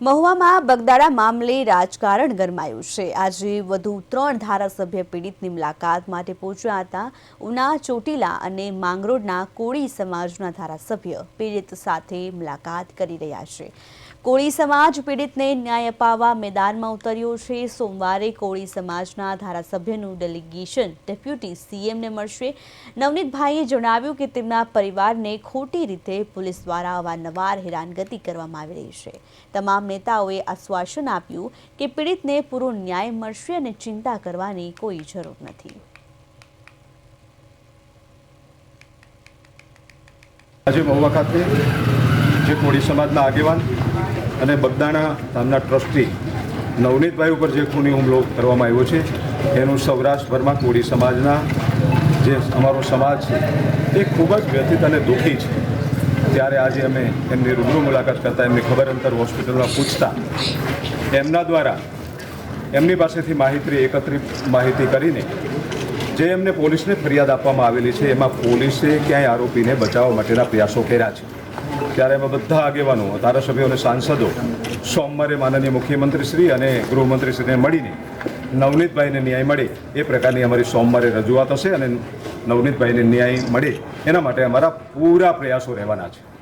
મહુવામાં બગદાડા મામલે રાજકારણ ગરમાયું છે. આજે વધુ ત્રણ ધારાસભ્ય પીડિતની મુલાકાત માટે પહોંચ્યા હતા ઉના, ચોટીલા અને માંગરોળના કોળી સમાજના ધારાસભ્ય. પીડિત સાથે મુલાકાત કરી રહ્યા છે. કોળી સમાજ પીડિતને ન્યાય અપાવવા મેદાનમાં ઉતર્યો છે. સોમવારે કોળી સમાજના ધારાસભ્યનું ડેલિગેશન ડેપ્યુટી સીએમને મળશે. નવનીતભાઈએ જણાવ્યું કે તેમના પરિવારને ખોટી રીતે પોલીસ દ્વારા અવારનવાર હેરાનગતિ કરવામાં આવી રહી છે. નેતાઓએ આશ્વાસન આપ્યું કે પીડિતને પૂરો ન્યાય મળશે અને ચિંતા કરવાની કોઈ જરૂર નથી. આજે મહુવા ખાતે જે કોળી સમાજના આગેવાન અને બગદાણા ગામના ટ્રસ્ટી નવનીતભાઈ ઉપર જે ખૂની હુમલો કરવામાં આવ્યો છે, એનું સૌરાષ્ટ્રભરમાં કોળી સમાજના જે અમારો સમાજ છે, એ ખૂબ જ વ્યથિત અને દુઃખી છે. ત્યારે આજે અમે એમની રૂબરૂ મુલાકાત કરતાં, એમની ખબર અંતર હોસ્પિટલમાં પૂછતા. એમના દ્વારા એમની પાસેથી માહિતી એકત્રિત માહિતી કરીને જે એમને પોલીસને ફરિયાદ આપવામાં આવેલી છે, એમાં પોલીસે ક્યાંય આરોપીને બચાવવા માટેના પ્રયાસો કર્યા છે. ત્યારે અમે બધા આગેવાનો, ધારાસભ્યો અને સાંસદો, સોમવારે માનનીય મુખ્યમંત્રીશ્રી અને ગૃહમંત્રીશ્રીને મળીને નવનીતભાઈને ન્યાય મળે એ પ્રકારની અમારી સોમવારે રજૂઆત હશે અને નવનીતભાઈને ન્યાય મળે એના માટે અમારા પૂરા પ્રયાસો રહેવાના છે.